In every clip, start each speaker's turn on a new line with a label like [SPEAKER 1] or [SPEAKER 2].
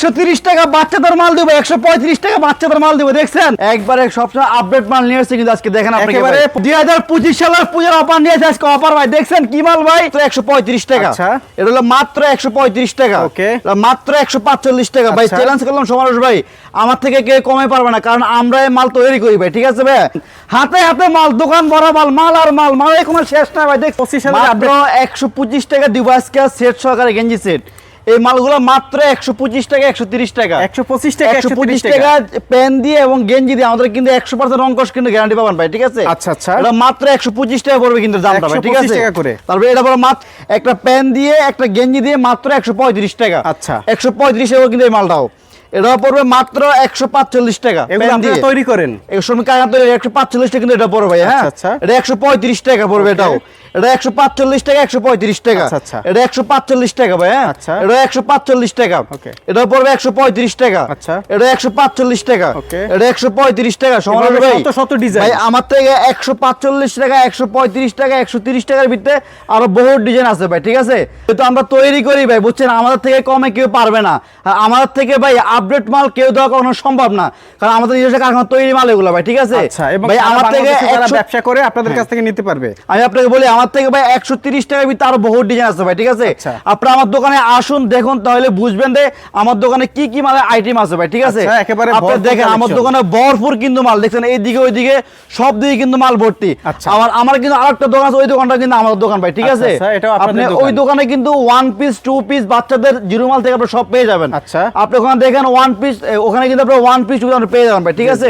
[SPEAKER 1] একশো তিরিশ টাকা বাচ্চাদের মাল দিব একশো পঁয়ত্রিশ টাকা বাচ্চাদের মাল দিব দেখছেন? একবারে সবসময় আপডেট মাল নিয়ে এসেছে কিন্তু আজকে দেখেন আপনি
[SPEAKER 2] একেবারে
[SPEAKER 1] একেবারে দুই হাজার পঁচিশ সালের পূজার অফার নিয়ে এসে আজকে অফার ভাই। দেখছেন কি মাল ভাই? একশো পঁয়ত্রিশ টাকা।
[SPEAKER 2] আচ্ছা।
[SPEAKER 1] এটা হলো মাত্র একশো পঁয়ত্রিশ টাকা. এটা মাত্র একশো পাঁচচল্লিশ টাকা। ভাই। চ্যালেঞ্জ করলাম ভাই। আমার থেকে কে কমে পারবে না কারণ আমরা মাল তৈরি করি ভাই ঠিক আছে ভাই? হাতে হাতে মাল দোকান ভরা মাল মাল আর মাল মাল কোনো শেষ না ভাই দেখ
[SPEAKER 2] 25 সালের
[SPEAKER 1] মাত্র একশো পঁচিশ টাকা ডিভাইস সেট সহকারে গেঞ্জি সেট এই মালগুলো মাত্র একশো পঁচিশ টাকা একশো তিরিশ টাকা
[SPEAKER 2] একশো পঁচিশ টাকা
[SPEAKER 1] একশো পঁচিশ
[SPEAKER 2] টাকা
[SPEAKER 1] প্যান পেন দিয়ে এবং গেঞ্জি দিয়ে আমাদের কিন্তু একশো পার্সেন্ট অঙ্কশ কিন্তু গ্যারান্টি পাবেন ভাই ঠিক আছে
[SPEAKER 2] আচ্ছা, আচ্ছা।
[SPEAKER 1] এটা মাত্র একশো পঁচিশ টাকা পড়বে কিন্তু দামটা ভাই ঠিক আছে
[SPEAKER 2] করে।
[SPEAKER 1] তারপরে এটা বলো মাত্র একটা প্যান দিয়ে একটা গেঞ্জি দিয়ে মাত্র একশো পঁয়ত্রিশ টাকা
[SPEAKER 2] আচ্ছা।
[SPEAKER 1] একশো পঁয়ত্রিশ টাকা কিন্তু এই মালটাও এটা পড়বে মাত্র একশো পাঁচচল্লিশ টাকা।
[SPEAKER 2] তৈরি করেন।
[SPEAKER 1] শ্রমিক কাগজ একশো পাঁচচল্লিশ টাকা কিন্তু এটা পড়বে হ্যাঁ?
[SPEAKER 2] আচ্ছা, আচ্ছা।
[SPEAKER 1] এটা একশো পঁয়ত্রিশ টাকা পড়বে এটাও। এটা একশো পাঁচচল্লিশ টাকা একশো পঁয়ত্রিশ টাকা।
[SPEAKER 2] আচ্ছা।
[SPEAKER 1] এটা একশো পাঁচচল্লিশ টাকা ভাই হ্যাঁ। এটা একশো পাঁচচল্লিশ টাকা। এটা পড়বে একশো পঁয়ত্রিশ টাকা।
[SPEAKER 2] আচ্ছা।
[SPEAKER 1] এটা একশো পাঁচচল্লিশ টাকা। এটা একশো পঁয়ত্রিশ টাকা সমান ভাই।
[SPEAKER 2] শত।
[SPEAKER 1] ভাই আমার থেকে একশো পাঁচচল্লিশ টাকা একশো পঁয়ত্রিশ টাকা একশো তিরিশ টাকার ভিতরে আরও বহু ডিজাইন আছে ভাই ঠিক আছে? কিন্তু আমরা তৈরি করি ভাই বুঝছেন? আমাদের থেকে কমে কেউ পারবে না। আমাদের থেকে ভাই আপডেট মাল কেউ দেওয়া কখনো সম্ভব না। কারণ আমাদের নিজস্ব কারখানা তৈরি মাল এগুলো ভাই ঠিক আছে?
[SPEAKER 2] আচ্ছা
[SPEAKER 1] ভাই আমার থেকে
[SPEAKER 2] ব্যবসা করে আপনাদের কাছ থেকে নিতে পারবে।
[SPEAKER 1] আমি আপনাকে বলি আমার থেকে ভাই একশো তিরিশ টাকার ভিতরে আরও বহু ডিজাইন আছে ভাই ঠিক আছে?
[SPEAKER 2] আচ্ছা।
[SPEAKER 1] আপনারা আমার দোকানে আসুন দেখুন তাহলে বুঝবেন যে আমার দোকানে কি কি মালের আইটেম আছে ভাই ঠিক আছে?
[SPEAKER 2] আচ্ছা, একেবারে
[SPEAKER 1] আপনি দেখেন আমার দোকানে ভরপুর কিন্তু মাল দেখছেন এইদিকে ওইদিকে সব দিকে কিন্তু মাল ভর্তি।
[SPEAKER 2] আচ্ছা।
[SPEAKER 1] আমার কিন্তু আরেকটা দোকান আছে ওই দোকানটা কিন্তু আমার দোকান ভাই ঠিক আছে? আপনি ওই দোকানে। কিন্তু ওয়ান পিস টু পিস বাচ্চাদের জিরো মাল থেকে আপনি সব পেয়ে যাবেন।
[SPEAKER 2] আচ্ছা।
[SPEAKER 1] আপনি ওখানে দেখেন ওয়ান পিস ওখানে কিন্তু আপনি ওয়ান পিস পেয়ে যাবেন ভাই ঠিক আছে?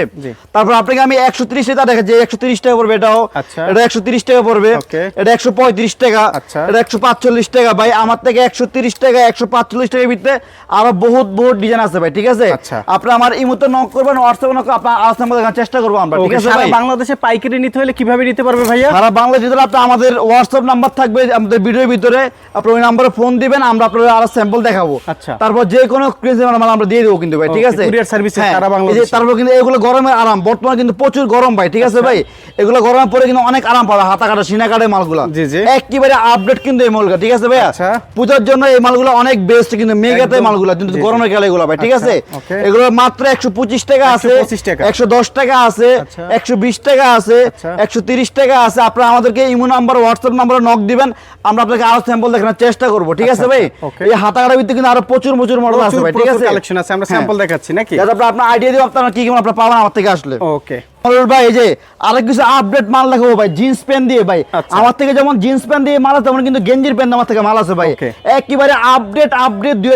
[SPEAKER 1] তারপর আপনাকে আমি একশো তিরিশ টাকা দেখেন যে একশো তিরিশ টাকা পড়বে এটাও।
[SPEAKER 2] আচ্ছা।
[SPEAKER 1] এটা একশো তিরিশ টাকা পড়বে। এটা একশো পঁয়ত্রিশ টাকা।
[SPEAKER 2] আচ্ছা।
[SPEAKER 1] এটা একশো পাঁচচল্লিশ টাকা। ভাই আমার থেকে একশো তিরিশ টাকা একশো পাঁচচল্লিশ টাকার ভিতরে আরও বহুত বহুত ডিজাইন আছে ভাই ঠিক আছে?
[SPEAKER 2] আচ্ছা।
[SPEAKER 1] আপনি আমার ইমোতে নক করবেন হোয়াটসঅ্যাপে নক আপনার মধ্যে চেষ্টা করব আমরা ঠিক আছে ভাই?
[SPEAKER 2] বাংলাদেশে পাইকারি নিতে হলে কীভাবে নিতে পারবে ভাইয়া?
[SPEAKER 1] সারা বাংলাদেশ ভিতরে আপনি আমাদের হোয়াটসঅ্যাপ নাম্বার থাকবে আমাদের ভিডিওর ভিতরে। আপনি ওই নাম্বারে ফোন দিবেন আমরা আপনাদের আরও স্যাম্পল দেখাবো।
[SPEAKER 2] আচ্ছা।
[SPEAKER 1] তারপর যে কোনো ক্রেজি আমরা দিয়ে দেবো। কিন্তু ভাই ঠিক আছে
[SPEAKER 2] এ
[SPEAKER 1] হ্যাঁ,
[SPEAKER 2] সারা
[SPEAKER 1] এই যে তারপর কিন্তু এগুলো গরমের আরাম বর্তমানে কিন্তু প্রচুর গরম ভাই ঠিক আছে
[SPEAKER 2] আচ্ছা।
[SPEAKER 1] ভাই এগুলো গরমের পরে কিন্তু অনেক আরাম পাবে হাতা কাটা সিনা কাটে মালগুলো
[SPEAKER 2] জি, জি।
[SPEAKER 1] একেবারে আপডেট কিন্তু এই মালগুলো ঠিক আছে ভাই
[SPEAKER 2] আচ্ছা।
[SPEAKER 1] পূজার জন্য এই মালগুলো অনেক বেস্ট কিন্তু মেগাতে মালগুলো কিন্তু। গরমের গেলে এগুলো ভাই ঠিক
[SPEAKER 2] আচ্ছা,
[SPEAKER 1] আছে এগুলো মাত্র একশো পঁচিশ টাকা আছে
[SPEAKER 2] 125 টাকা।
[SPEAKER 1] একশো দশ টাকা আছে
[SPEAKER 2] আচ্ছা।
[SPEAKER 1] একশো বিশ টাকা আছে। একশো তিরিশ টাকা আছে আপনারা আমাদেরকে ইমো নাম্বার হোয়াটসঅ্যাপ নাম্বারে নক দিবেন আমরা আপনাকে আরও স্যাম্পল দেখানোর চেষ্টা করব ঠিক আছে ভাই। এই হাতাকাটার ভিতরে কিন্তু আরও প্রচুর প্রচুর মডেল আছে ভাই ঠিক আছে
[SPEAKER 2] কালেকশন আছে আমরা। স্যাম্পল দেখাচ্ছি নাকি?
[SPEAKER 1] আপনার আইডিয়া দিব আপনারা কি কি আপনারা পাবেন আমার থেকে আসলে।
[SPEAKER 2] ওকে
[SPEAKER 1] ভাই এই যে আরেক কিছু আপডেট মাল দেখাবো ভাই জিন্স প্যান্ট দিয়ে ভাই।
[SPEAKER 2] আচ্ছা।
[SPEAKER 1] আমার থেকে যেমন জিন্স প্যান্ট দিয়ে মাল আছে তেমন কিন্তু গেঞ্জির প্যান্ট আমার থেকে মাল আছে ভাই। একেবারে আপডেট আপডেট দুই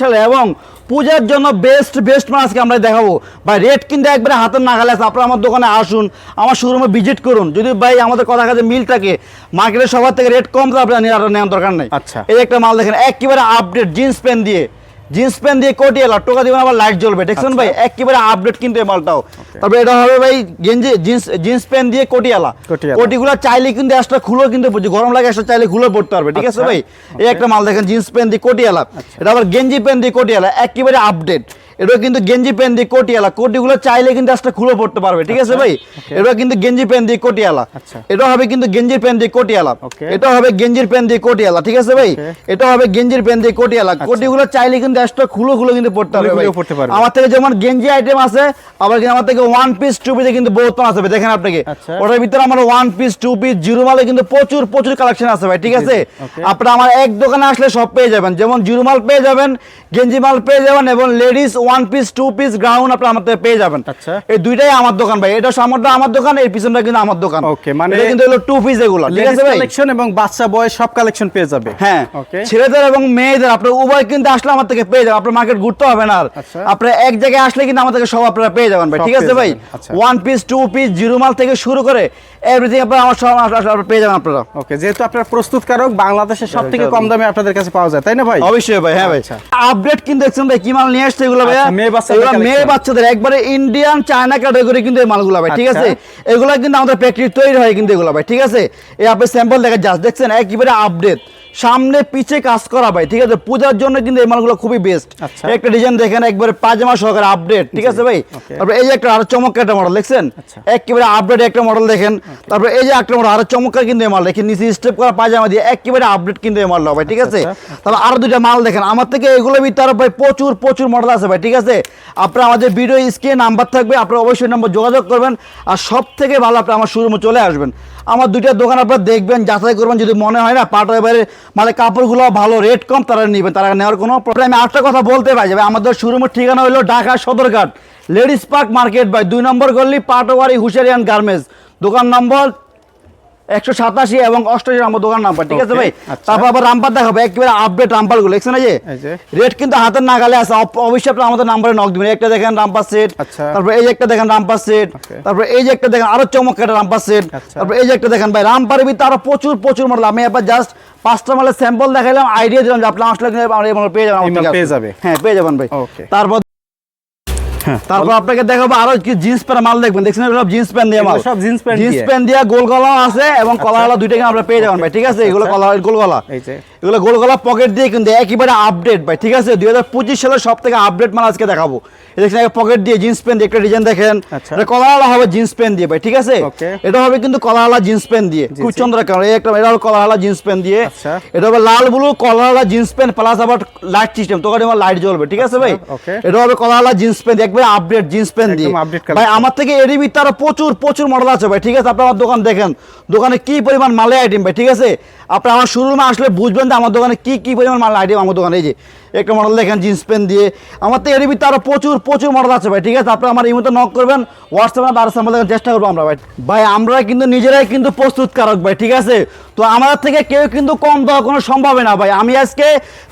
[SPEAKER 1] সালে এবং পূজার জন্য বেস্ট বেস্ট মাল আজকে আমরা দেখাবো। ভাই রেট কিন্তু একবারে হাতের নাগালে আছে আপনারা আমার দোকানে আসুন আমার শোরুমে ভিজিট করুন। যদি ভাই আমাদের কথা কাছে মিল থাকে মার্কেটের সবার থেকে রেট কম তো আপনার নেওয়ার দরকার নাই।
[SPEAKER 2] আচ্ছা।
[SPEAKER 1] এই একটা মাল দেখেন একেবারে আপডেট জিন্স প্যান্ট দিয়ে। জিন্স প্যান্ট দিয়ে কোটি এলো টোকা দিবেন আবার লাইট জ্বলবে। দেখছেন
[SPEAKER 2] আচ্ছা।
[SPEAKER 1] ভাই? একেবারে আপডেট কিন্তু এই মালটাও। তারপরে এটা হবে ভাই গেঞ্জি জিন্স জিন্স প্যান্ট দিয়ে কোটি
[SPEAKER 2] এলা
[SPEAKER 1] কোটিগুলো চাইলে কিন্তু একটা খুলো কিন্তু গরম লাগে একটা চাইলে খুলে পড়তে পারবে। ঠিক আছে
[SPEAKER 2] আচ্ছা,
[SPEAKER 1] ভাই? এই একটা মাল দেখেন জিন্স প্যান্ট দিয়ে কোটি এলা এটা আবার গেঞ্জি প্যান্ট দিয়ে কোটি এলা একেবারে আপডেট এটা কিন্তু গেঞ্জি প্যান্ট দিয়ে কোটিয়ালা। কোটিগুলো চাইলে কিন্তু একটা খুলে পড়তে পারবে ঠিক আছে ভাই? এটা কিন্তু গেঞ্জি প্যান্ট দিয়ে কোটিয়ালা।
[SPEAKER 2] আচ্ছা।
[SPEAKER 1] এটা হবে কিন্তু গেঞ্জির প্যান্ট দিয়ে কোটিয়ালা। এটা হবে গেঞ্জির প্যান্ট দিয়ে কোটিয়ালা ঠিক আছে ভাই? এটা হবে গেঞ্জির প্যান্ট দিয়ে কোটিয়ালা। কোটিগুলো চাইলে কিন্তু একটা খুলো খুলো কিন্তু পড়তে পারবে। আমার থেকে যেমন গেঞ্জি আইটেম আছে আবার কিন্তু আমার থেকে ওয়ান পিস টু পিসে কিন্তু বহুত আছে দেখেন আপনাকে।
[SPEAKER 2] আচ্ছা।
[SPEAKER 1] ওটার ভিতরে আমার one piece two piece zero মালে কিন্তু প্রচুর প্রচুর কালেকশন আছে ভাই ঠিক আছে. আপনারা আমার এক দোকানে আসলে সব পেয়ে যাবেন। যেমন জিরো মাল পেয়ে যাবেন গেঞ্জি মাল পেয়ে যাবেন এবং ladies one piece two piece ground আপনারা আমার থেকে পেয়ে যাবেন।
[SPEAKER 2] আচ্ছা।
[SPEAKER 1] এই দুইটাই আমার দোকান ভাই। এটা সামরটা আমার দোকান এই পিছনটা কিন্তু আমার দোকান।
[SPEAKER 2] Okay, মানে-
[SPEAKER 1] এটা কিন্তু হলো টু পিস এগুলো ঠিক আছে ভাই?
[SPEAKER 2] কালেকশন এবং বাচ্চা বয়স সব কালেকশন পেয়ে যাবে।
[SPEAKER 1] হ্যাঁ
[SPEAKER 2] ওকে
[SPEAKER 1] ছেলেদের এবং মেয়েদের আপনার উভয় কিন্তু আসলে আমার থেকে পেয়ে যাবেন। আপনার মার্কেট ঘুরতে হবে না আর।
[SPEAKER 2] আচ্ছা।
[SPEAKER 1] আপনার এক জায়গায় আসলে কিন্তু আমার থেকে সব আপনারা পেয়ে যাবেন ভাই ঠিক আছে ভাই?
[SPEAKER 2] আচ্ছা।
[SPEAKER 1] One piece two piece zero মাল থেকে শুরু করে এভরিথিং আপনারা আমার সব আপনারা পেয়ে যাবেন আপনারা।
[SPEAKER 2] ওকে যেহেতু আপনার প্রস্তুতকারক বাংলাদেশের সব থেকে কম দামে আপনাদের কাছে পাওয়া যায় তাই না ভাই?
[SPEAKER 1] অবশ্যই ভাই হ্যাঁ ভাই।
[SPEAKER 2] আচ্ছা।
[SPEAKER 1] আপডেট কিন্তু দেখছেন ভাই কি মাল নিয়ে আসছে এগুলো ভাই? ভাইয়া
[SPEAKER 2] আচ্ছা, মেয়ে বাচ্চাদের
[SPEAKER 1] এগুলো মেয়ে
[SPEAKER 2] collection।
[SPEAKER 1] বাচ্চাদের একবারে ইন্ডিয়ান চায়না ক্যাটাগরি কিন্তু এই মালগুলো ভাই ঠিক আছে?
[SPEAKER 2] আচ্ছা।
[SPEAKER 1] এগুলো কিন্তু আমাদের ফ্যাক্টরি তৈরি হয় কিন্তু এগুলো ভাই ঠিক আছে? এই আপনি স্যাম্পল দেখা যাচ্ছে দেখছেন একেবারে আপডেট সামনে পিছে কাজ করা ভাই ঠিক আছে? পূজার জন্য কিন্তু এই মালগুলো খুবই বেস্ট
[SPEAKER 2] আচ্ছা।
[SPEAKER 1] একটা ডিজাইন দেখেন একবারে পাজামা সহকারে আপডেট ঠিক আছে ভাই। তারপর এই যে একটা আরও চমৎকার একটা মডেল দেখছেন। একেবারে আপডেট একটা মডেল দেখেন। তারপর এই যে একটা মডেল আরও চমৎকার কিন্তু এই মাল দেখেন নিচে স্টেপ করা পাজামা দিয়ে একেবারে আপডেট কিন্তু এই মালটা ভাই ঠিক আছে? তারপর আরও দুইটা মাল দেখেন আমার থেকে এগুলো ভিতরে ভাই প্রচুর প্রচুর মডেল আছে ভাই ঠিক আছে? আপনারা আমাদের ভিডিও স্ক্রিনে নাম্বার থাকবে, আপনারা অবশ্যই নাম্বার যোগাযোগ করবেন আর সব থেকে ভালো আপনি আমার শোরুমে চলে আসবেন। আমার দুইটা দোকান আপনারা দেখবেন, যাচাই করবেন, যদি মনে হয় না পাটা এবারে মানে কাপড়গুলো ভালো রেট কম, তারা নেবেন, তারা নেওয়ার কোনো প্রবলেম আমি আরেকটা কথা বলতে পারি যাবে আমাদের শোরুমের ঠিকানা হলো Dhaka Sadarghat, ladies park market by, দুই নম্বর গল্লি পাটোয়ারি হুশিয়ারিয়ান গার্মেন্টস। দোকান নম্বর একশো সাতাশি এবং দোকান নাম্বার ঠিক আছে ভাই?
[SPEAKER 2] আচ্ছা।
[SPEAKER 1] তারপর আবার রামপার দেখাবো একেবারে আপডেট রামপারগুলো দেখছেন যে? রেট কিন্তু হাতের নাগালে আছে অবশ্যই আপনি আমাদের নাম্বারে নক দিবেন। একটা দেখেন রামপার সেট
[SPEAKER 2] আচ্ছা।
[SPEAKER 1] তারপর এই একটা দেখেন রামপার সেট তারপর এই যে একটা দেখেন আরও চমৎকার একটা রামপার সেট
[SPEAKER 2] আচ্ছা।
[SPEAKER 1] তারপর এই যে একটা দেখেন ভাই রামপারের ভিতরে আরও প্রচুর প্রচুর মডেল আমি জাস্ট পাঁচটা মালের স্যাম্পল দেখাইলাম আইডিয়া দিলাম যে আপনি আসলে পেয়ে যাবেন
[SPEAKER 2] পেয়ে যাবে।
[SPEAKER 1] হ্যাঁ পেয়ে যাবেন ভাই। তারপর তারপর আপনাকে দেখাবো আরও কি জিন্স প্যান্ট মাল দেখবেন। দেখছেন সব জিন্স প্যান্ট দিয়ে মাল?
[SPEAKER 2] সব জিন্স প্যান্ট
[SPEAKER 1] জিন্স প্যান্ট দিয়ে গোল গলা আছে এবং কলা গলা দুইটা আমরা পেয়ে যাবেন ভাই ঠিক আছে? এগুলো কলা গোল গলা।
[SPEAKER 2] এই যে।
[SPEAKER 1] এগুলো গোল গলা পকেট দিয়ে কিন্তু একেবারে আপডেট ভাই ঠিক আছে? দুই হাজার পঁচিশ সালের সব থেকে আপডেট মাল আজকে দেখাবো। দেখছেন পকেট দিয়ে জিন্স প্যান্ট একটা ডিজাইন দেখেন।
[SPEAKER 2] আচ্ছা।
[SPEAKER 1] এটা কলাওয়ালা হবে জিন্স প্যান্ট দিয়ে ভাই ঠিক আছে? এটা হবে কিন্তু কলাওয়ালা জিন্স প্যান্ট দিয়ে। খুব। চন্দ্র কারণ একটা এটা হলো কলাওয়ালা জিন্স প্যান্ট দিয়ে।
[SPEAKER 2] আচ্ছা।
[SPEAKER 1] এটা হবে লাল ব্লু কলাওয়ালা জিন্স প্যান্ট প্লাস আবার লাইট সিস্টেম তোকে আমার লাইট জ্বলবে ঠিক আছে ভাই? এটা হবে কলাওয়ালা জিন্স প্যান্ট একবারে আপডেট জিন্স প্যান্ট দিয়ে। ভাই আমার থেকে এরই ভিতরে আরও প্রচুর প্রচুর মডেল আছে ভাই ঠিক আছে? আপনি আমার দোকান দেখেন। দোকানে কি পরিমাণ মালে আইটেম ভাই ঠিক আছে? আপনি আমার শোরুমে আসলে বুঝবেন যে আমার দোকানে কি কি পরিমাণ মাল আইটেম আমার দোকানে? এই যে একটা মডেল দেখেন জিন্স প্যান্ট দিয়ে। আমার তো এরই ভিতরে আরও প্রচুর প্রচুর মডেল আছে ভাই ঠিক আছে? আপনি আমার এই মতো নক করবেন হোয়াটসঅ্যাপে আর স্যাম্পল দেখার চেষ্টা করব আমরা ভাই। ভাই আমরা কিন্তু নিজেরাই কিন্তু প্রস্তুতকারক ভাই ঠিক আছে? তো আমাদের থেকে কেউ কিন্তু কম দেওয়া কোনো সম্ভব না ভাই। আমি আজকে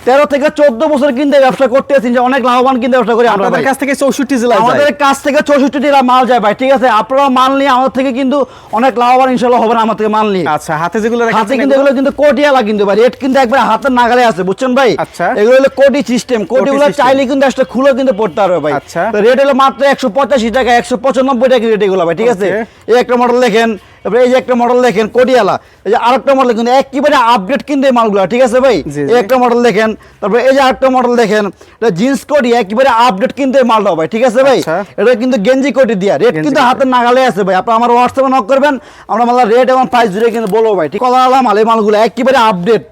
[SPEAKER 1] তেরো থেকে চোদ্দ বছর কিন্তু ব্যবসা করতে আছি যে অনেক লাভবান কিন্তু ব্যবসা করি আমরা
[SPEAKER 2] আপনাদের কাছ থেকে চৌষট্টি জেলায়
[SPEAKER 1] আমাদের কাছ থেকে চৌষট্টি টা মাল যায় ভাই ঠিক আছে? আপনারা মাল নিয়ে আমাদের থেকে কিন্তু অনেক লাভবান ইনশাল্লাহ হবে না আমার থেকে মাল নিয়ে।
[SPEAKER 2] আচ্ছা হাতে যেগুলো
[SPEAKER 1] হাতে কিন্তু এগুলো? কিন্তু কোটিয়ালা কিন্তু ভাই রেট কিন্তু একবার হাতের নাগালে আছে বুঝছেন ভাই?
[SPEAKER 2] আচ্ছা।
[SPEAKER 1] এগুলো হলো কোটি সিস্টেম। কোটিগুলো চাইলে কিন্তু একটা খুলে কিন্তু পড়তে পারবে ভাই।
[SPEAKER 2] আচ্ছা।
[SPEAKER 1] রেট হলো মাত্র একশো পঁচাশি টাকা একশো পঁচানব্বই টাকা রেট এগুলো ভাই ঠিক আছে? এই একটা মডেল দেখেন তারপরে এই যে একটা মডেল দেখেন কোটিয়ালা এই যে আরেকটা মডেল কিন্তু একেবারে আপডেট কিন্তু এই মালগুলো ঠিক আছে ভাই? এই একটা মডেল দেখেন তারপরে এই যে আরেকটা মডেল দেখেন এটা জিন্স কোটি একেবারে আপডেট কিন্তু এই মালটা ভাই ঠিক আছে ভাই?
[SPEAKER 2] আচ্ছা।
[SPEAKER 1] এটা কিন্তু গেঞ্জি কোটি দিয়া রেট কিন্তু হাতের নাগালে আছে ভাই। আপনি আমার হোয়াটসঅ্যাপে নক করবেন আমরা মাল রেট এবং প্রাইস জুড়ে কিন্তু বলব ভাই ঠিক কলাওয়ালা মাল এই মালগুলো একেবারে আপডেট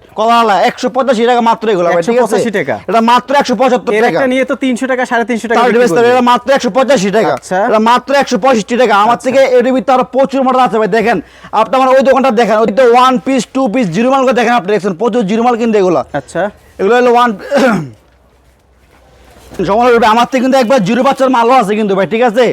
[SPEAKER 1] একশো পঁচাশি টাকা মাত্র এগুলো ভাই ঠিক আছে?
[SPEAKER 2] টাকা।
[SPEAKER 1] এটা মাত্র একশো পঁচাত্তর টাকা।
[SPEAKER 2] নিয়ে তো তিনশো টাকা সাড়ে তিনশো টাকা।
[SPEAKER 1] এটা মাত্র একশো পঁচাশি টাকা।
[SPEAKER 2] আচ্ছা।
[SPEAKER 1] এটা মাত্র একশো পঁয়ষট্টি টাকা। আমার থেকে এর ভিতরে আরও প্রচুর আছে ভাই দেখেন। আপনি আমার ওই দোকানটা দেখেন ওই তো one piece two piece zero মাল দেখেন আপনি দেখছেন? প্রচুর জিরো মাল কিন্তু এগুলো।
[SPEAKER 2] আচ্ছা।
[SPEAKER 1] এগুলো হলো ওয়ান আমার থেকে কিন্তু একবার জিরো বাচ্চার মালও আছে কিন্তু ভাই ঠিক আছে?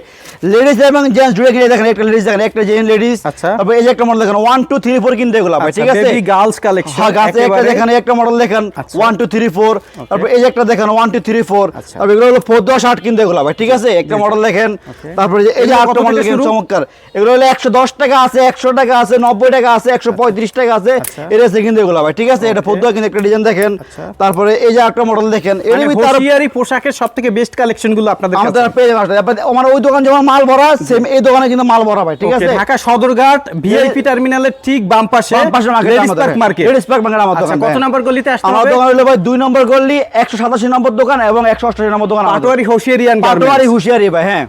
[SPEAKER 1] লেডিস এবং জেন্টস জুড়ে কিনে দেখেন একটা লেডিস দেখেন একটা লেডিস
[SPEAKER 2] আচ্ছা।
[SPEAKER 1] তারপর এই যে একটা মডেল দেখেন ওয়ান টু থ্রি ফোর কিন্তু এগুলো ভাই ঠিক আছে?
[SPEAKER 2] বেবি গার্লস কালেকশন
[SPEAKER 1] হ্যাঁ গাছে একটা দেখেন একটা মডেল দেখেন
[SPEAKER 2] আচ্ছা।
[SPEAKER 1] ওয়ান টু থ্রি ফোর তারপর এই যে একটা দেখেন ওয়ান টু থ্রি ফোর
[SPEAKER 2] আচ্ছা।
[SPEAKER 1] তারপর এগুলো হলো ফোর দশ আট কিন্তু এগুলো ভাই ঠিক আছে? একটা মডেল দেখেন. তারপরে এই যে আটটা মডেল দেখেন চমৎকার। এগুলো হলো একশো দশ টাকা আছে একশো টাকা আছে নব্বই টাকা আছে একশো পঁয়ত্রিশ টাকা আছে।
[SPEAKER 2] আচ্ছা।
[SPEAKER 1] এর আছে কিন্তু এগুলো ভাই ঠিক আছে? এটা ফোর কিন্তু একটা ডিজাইন দেখেন।
[SPEAKER 2] আচ্ছা।
[SPEAKER 1] তারপরে এই যে একটা মডেল দেখেন এর
[SPEAKER 2] মানে
[SPEAKER 1] ভিতরে
[SPEAKER 2] পোশাকের সব থেকে বেস্ট কালেকশনগুলো আপনাদের
[SPEAKER 1] আমাদের
[SPEAKER 2] কাছে?
[SPEAKER 1] পেয়ে যাবেন। আমার ওই দোকান যেমন মাল ভরা সেম এই দোকানে কিন্তু মাল ভরা ভাই ঠিক আছে?
[SPEAKER 2] ঢাকা সদরঘাট ভিআইপি টার্মিনালের ঠিক বাম পাশে
[SPEAKER 1] বাম পাশের market
[SPEAKER 2] ladies park. Market
[SPEAKER 1] market আমার
[SPEAKER 2] আচ্ছা
[SPEAKER 1] দোকান,
[SPEAKER 2] কত। নাম্বার গলিতে আসতে
[SPEAKER 1] আমার
[SPEAKER 2] হবে?
[SPEAKER 1] দোকান হলো ভাই দুই নম্বর গল্লি একশো সাতাশি নম্বর দোকান এবং একশো অষ্টাশি নম্বর দোকান আমাদের।
[SPEAKER 2] পাটোয়ারি হোশিয়ারিয়ান
[SPEAKER 1] পাটোয়ারি হুঁশিয়ারি ভাই হ্যাঁ।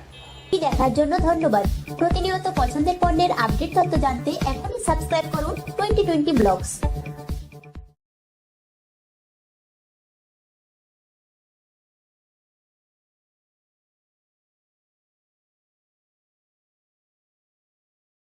[SPEAKER 3] দেখার জন্য ধন্যবাদ। প্রতিনিয়ত পছন্দের পণ্যের আপডেট তথ্য জানতে এখনই সাবস্ক্রাইব করুন টোয়েন্টি টোয়েন্টি ব্লগস।